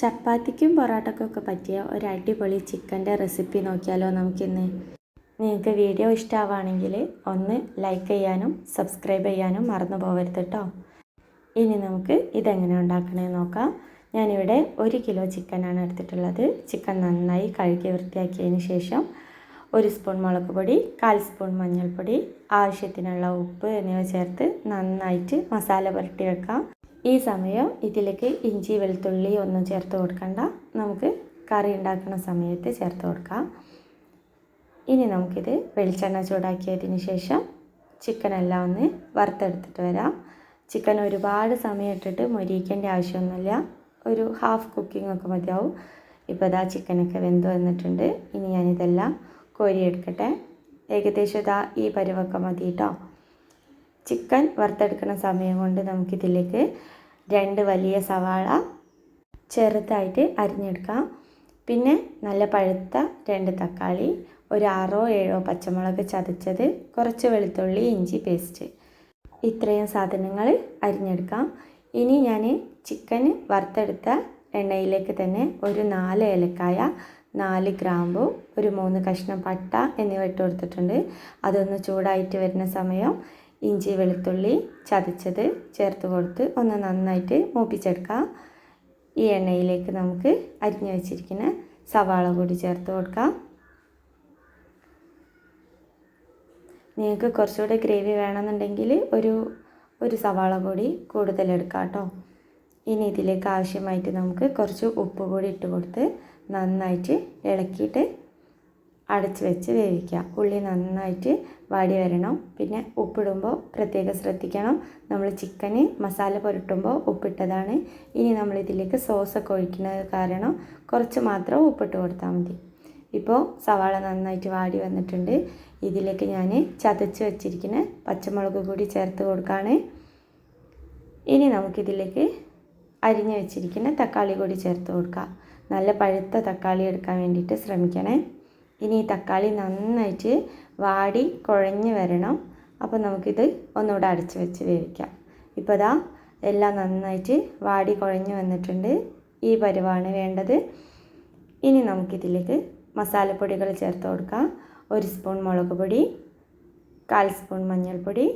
ചപ്പാത്തിക്കും പൊറോട്ടയ്ക്കൊക്കെ പറ്റിയ ഒരു അടിപൊളി ചിക്കന്റെ റെസിപ്പി നോക്കിയാലോ നമുക്കിന്ന്. നിങ്ങൾക്ക് വീഡിയോ ഇഷ്ടമാവുകയാണെങ്കിൽ ഒന്ന് ലൈക്ക് ചെയ്യാനും സബ്സ്ക്രൈബ് ചെയ്യാനും മറന്നു പോകരുത് കേട്ടോ ഇനി നമുക്ക് ഇതെങ്ങനെ ഉണ്ടാക്കണേ നോക്കാം. ഞാനിവിടെ ഒരു കിലോ ചിക്കനാണ് എടുത്തിട്ടുള്ളത്. ചിക്കൻ നന്നായി കഴുകി വൃത്തിയാക്കിയതിന് ശേഷം ഒരു സ്പൂൺ മുളക് പൊടി കാൽ സ്പൂൺ മഞ്ഞൾപ്പൊടി ആവശ്യത്തിനുള്ള ഉപ്പ് എന്നിവ ചേർത്ത് നന്നായിട്ട് മസാല പുരട്ടി വെക്കാം. ഈ സമയം ഇതിലേക്ക് ഇഞ്ചി വെളുത്തുള്ളി ഒന്നും ചേർത്ത് കൊടുക്കണ്ട. നമുക്ക് കറി ഉണ്ടാക്കുന്ന സമയത്ത് ചേർത്ത് കൊടുക്കാം. ഇനി നമുക്കിത് വെളിച്ചെണ്ണ ചൂടാക്കിയതിന് ശേഷം ചിക്കനെല്ലാം ഒന്ന് വറുത്തെടുത്തിട്ട് വരാം. ചിക്കൻ ഒരുപാട് സമയം ഇട്ടിട്ട് മൊരിയിക്കേണ്ട ആവശ്യമൊന്നുമില്ല. ഒരു ഹാഫ് കുക്കിംഗ് ഒക്കെ മതിയാവും. ഇപ്പോൾ ഇതാ ചിക്കനൊക്കെ വെന്ത് വന്നിട്ടുണ്ട്. ഇനി ഞാനിതെല്ലാം കോരിയെടുക്കട്ടെ. ഏകദേശം ഇതാ ഈ പരുവൊക്കെ മതി കേട്ടോ ചിക്കൻ വറുത്തെടുക്കുന്ന സമയം കൊണ്ട് നമുക്കിതിലേക്ക് രണ്ട് വലിയ സവാള ചെറുതായിട്ട് അരിഞ്ഞെടുക്കാം. പിന്നെ നല്ല പഴുത്ത രണ്ട് തക്കാളി ഒരു ആറോ ഏഴോ പച്ചമുളക് ചതച്ചത് കുറച്ച് വെളുത്തുള്ളി ഇഞ്ചി പേസ്റ്റ്. ഇത്രയും സാധനങ്ങൾ അരിഞ്ഞെടുക്കാം. ഇനി ഞാൻ ചിക്കൻ വറുത്തെടുത്ത എണ്ണയിലേക്ക് തന്നെ ഒരു നാല് ഏലക്കായ നാല് ഗ്രാമ്പു ഒരു മൂന്ന് കഷ്ണം പട്ട എന്നിവ ഇട്ട് കൊടുത്തിട്ടുണ്ട്. അതൊന്ന് ചൂടായിട്ട് വരുന്ന സമയം ഇഞ്ചി വെളുത്തുള്ളി ചതച്ചത് ചേർത്ത് കൊടുത്ത് ഒന്ന് നന്നായിട്ട് മൂപ്പിച്ചെടുക്കാം. ഈ എണ്ണയിലേക്ക് നമുക്ക് അരിഞ്ഞു വെച്ചിരിക്കുന്ന സവാള കൂടി ചേർത്ത് കൊടുക്കാം. നിങ്ങൾക്ക് കുറച്ചുകൂടെ ഗ്രേവി വേണമെന്നുണ്ടെങ്കിൽ ഒരു ഒരു സവാള കൂടി കൂടുതൽ എടുക്കാം കേട്ടോ. ഇനി ഇതിലേക്ക് ആവശ്യമായിട്ട് നമുക്ക് കുറച്ച് ഉപ്പ് കൂടി ഇട്ട് കൊടുത്ത് നന്നായിട്ട് ഇളക്കിയിട്ട് അടച്ച് വെച്ച് വേവിക്കുക. ഉള്ളി നന്നായിട്ട് വാടി വരണം. പിന്നെ ഉപ്പിടുമ്പോൾ പ്രത്യേകം ശ്രദ്ധിക്കണം. നമ്മൾ ചിക്കന് മസാല പുരട്ടുമ്പോൾ ഉപ്പിട്ടതാണ്. ഇനി നമ്മൾ ഇതിലേക്ക് സോസൊക്കെ ഒഴിക്കുന്നത് കാരണം കുറച്ച് മാത്രം ഉപ്പിട്ട് കൊടുത്താൽ മതി. ഇപ്പോൾ സവാള നന്നായിട്ട് വാടി വന്നിട്ടുണ്ട്. ഇതിലേക്ക് ഞാൻ ചതച്ച് വെച്ചിരിക്കുന്ന പച്ചമുളക് കൂടി ചേർത്ത് കൊടുക്കുകയാണ്. ഇനി നമുക്കിതിലേക്ക് അരിഞ്ഞ് വെച്ചിരിക്കുന്ന തക്കാളി കൂടി ചേർത്ത് കൊടുക്കാം. നല്ല പഴുത്ത തക്കാളി എടുക്കാൻ വേണ്ടിയിട്ട് ശ്രമിക്കണേ. ഇനി ഈ തക്കാളി നന്നായിട്ട് വാടി കുഴഞ്ഞ് വരണം. അപ്പോൾ നമുക്കിത് ഒന്നുകൂടെ അടച്ച് വെച്ച് വേവിക്കാം. ഇപ്പോൾ ഇതാ എല്ലാം നന്നായിട്ട് വാടി കുഴഞ്ഞ് വന്നിട്ടുണ്ട്. ഈ പരിവാണ് വേണ്ടത്. ഇനി നമുക്കിതിലേക്ക് മസാലപ്പൊടികൾ ചേർത്ത് കൊടുക്കാം. ഒരു സ്പൂൺ മുളക് പൊടി കാൽ സ്പൂൺ മഞ്ഞൾപ്പൊടി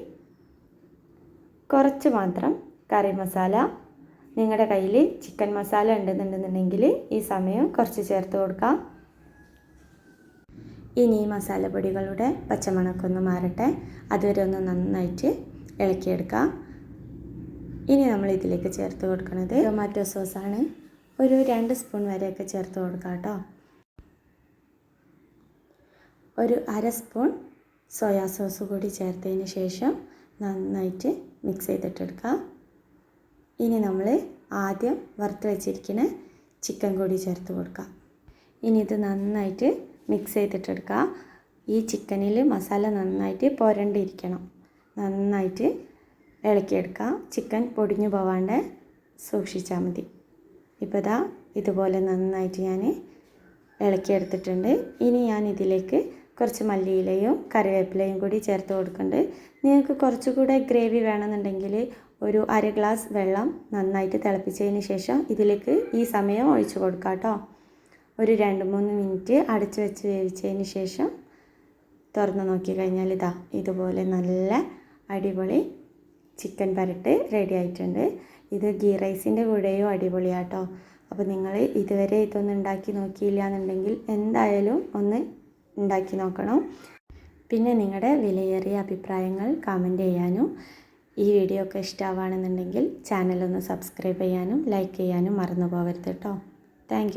കുറച്ച് മാത്രം കറി മസാല. നിങ്ങളുടെ കയ്യിൽ ചിക്കൻ മസാല ഉണ്ടെന്നുണ്ടെന്നുണ്ടെങ്കിൽ ഈ സമയം കുറച്ച് ചേർത്ത് കൊടുക്കാം. ഇനി ഈ മസാലപ്പൊടികളുടെ പച്ചമണമൊക്കെ ഒന്ന് മാറട്ടെ. അതുവരെ ഒന്ന് നന്നായിട്ട് ഇളക്കിയെടുക്കാം. ഇനി നമ്മൾ ഇതിലേക്ക് ചേർത്ത് കൊടുക്കുന്നത് ടൊമാറ്റോ സോസാണ്. ഒരു രണ്ട് സ്പൂൺ വരെയൊക്കെ ചേർത്ത് കൊടുക്കാം കേട്ടോ. ഒരു അര സ്പൂൺ സോയാ സോസ് കൂടി ചേർത്തതിന് ശേഷം നന്നായിട്ട് മിക്സ് ചെയ്തിട്ടെടുക്കാം. ഇനി നമ്മൾ ആദ്യം വറുത്ത് വെച്ചിരിക്കുന്ന ചിക്കൻ കൂടി ചേർത്ത് കൊടുക്കാം. ഇനി ഇത് നന്നായിട്ട് മിക്സ് ചെയ്തിട്ടെടുക്കുക. ഈ ചിക്കനിൽ മസാല നന്നായിട്ട് പുരണ്ടിരിക്കണം നന്നായിട്ട് ഇളക്കിയെടുക്കുക. ചിക്കൻ പൊടിഞ്ഞു പോവാണ്ട് സൂക്ഷിച്ചാൽ മതി. ഇപ്പോൾ ഇതാ ഇതുപോലെ നന്നായിട്ട് ഞാൻ ഇളക്കിയെടുത്തിട്ടുണ്ട്. ഇനി ഞാൻ ഇതിലേക്ക് കുറച്ച് മല്ലിയിലയും കറിവേപ്പിലയും കൂടി ചേർത്ത് കൊടുക്കുന്നുണ്ട്. നിങ്ങൾക്ക് കുറച്ചുകൂടെ ഗ്രേവി വേണമെന്നുണ്ടെങ്കിൽ ഒരു അര ഗ്ലാസ് വെള്ളം നന്നായിട്ട് തിളപ്പിച്ചതിന് ശേഷം ഇതിലേക്ക് ഈ സമയം ഒഴിച്ചു കൊടുക്കാം കേട്ടോ. ഒരു രണ്ട് മൂന്ന് മിനിറ്റ് അടച്ച് വെച്ച് വേവിച്ചതിന് ശേഷം തുറന്ന് നോക്കി കഴിഞ്ഞാൽ ഇതാ ഇതുപോലെ നല്ല അടിപൊളി ചിക്കൻ പരട്ട് റെഡി ആയിട്ടുണ്ട്. ഇത് ഗീ റൈസിന്റെ കൂടെയും അടിപൊളിയാട്ടോ. അപ്പോൾ നിങ്ങൾ ഇതുവരെ ഇതൊന്നും ഉണ്ടാക്കി നോക്കിയില്ല എന്നുണ്ടെങ്കിൽ എന്തായാലും ഒന്ന് ഉണ്ടാക്കി നോക്കണം. പിന്നെ നിങ്ങളുടെ വിലയേറിയ അഭിപ്രായങ്ങൾ കമന്റ് ചെയ്യാനും ഈ വീഡിയോ ഒക്കെ ഇഷ്ടമാവുകയാണെന്നുണ്ടെങ്കിൽ ചാനലൊന്ന് സബ്സ്ക്രൈബ് ചെയ്യാനും ലൈക്ക് ചെയ്യാനും മറന്നു പോകരുത് കേട്ടോ താങ്ക്